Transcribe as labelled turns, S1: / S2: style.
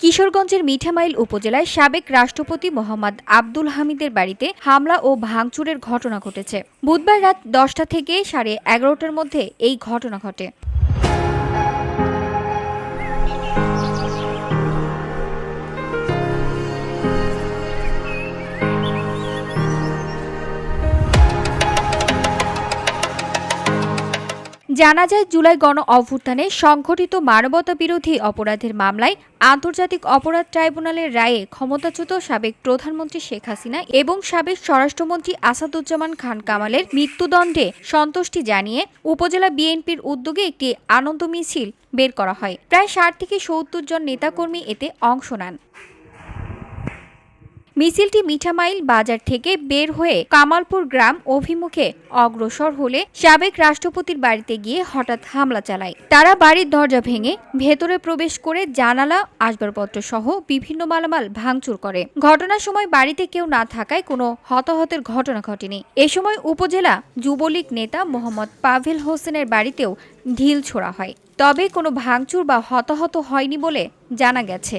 S1: কিশোরগঞ্জের মিঠামাইল উপজেলায় সাবেক রাষ্ট্রপতি মোহাম্মদ আব্দুল হামিদের বাড়িতে হামলা ও ভাঙচুরের ঘটনা ঘটেছে। বুধবার রাত দশটা থেকে সাড়ে এগারোটার মধ্যে এই ঘটনা ঘটে। জানা যায়, জুলাই গণ অভ্যুত্থানে সংঘটিত মানবতা বিরোধী অপরাধের মামলায় আন্তর্জাতিক অপরাধ ট্রাইব্যুনালের রায়ে ক্ষমতাচ্যুত সাবেক প্রধানমন্ত্রী শেখ হাসিনা এবং সাবেক স্বরাষ্ট্রমন্ত্রী আসাদুজ্জামান খান কামালের মৃত্যুদণ্ডে সন্তুষ্টি জানিয়ে উপজেলা বিএনপির উদ্যোগে একটি আনন্দ মিছিল বের করা হয়। প্রায় ষাট থেকে সত্তর জন নেতাকর্মী এতে অংশ নেন। মিছিলটি মিঠামাইল বাজার থেকে বের হয়ে কামালপুর গ্রাম অভিমুখে অগ্রসর হলে সাবেক রাষ্ট্রপতির বাড়িতে গিয়ে হঠাৎ হামলা চালায়। তারা বাড়ির দরজা ভেঙে ভেতরে প্রবেশ করে জানালা, আসবাবপত্র সহ বিভিন্ন মালামাল ভাঙচুর করে। ঘটনার সময় বাড়িতে কেউ না থাকায় কোনো হতাহতের ঘটনা ঘটেনি। এ সময় উপজেলা যুবলীগ নেতা মোহাম্মদ পাভেল হোসেনের বাড়িতেও ঢিল ছোড়া হয়। তবে কোনো ভাঙচুর বা হতাহত হয়নি বলে জানা গেছে।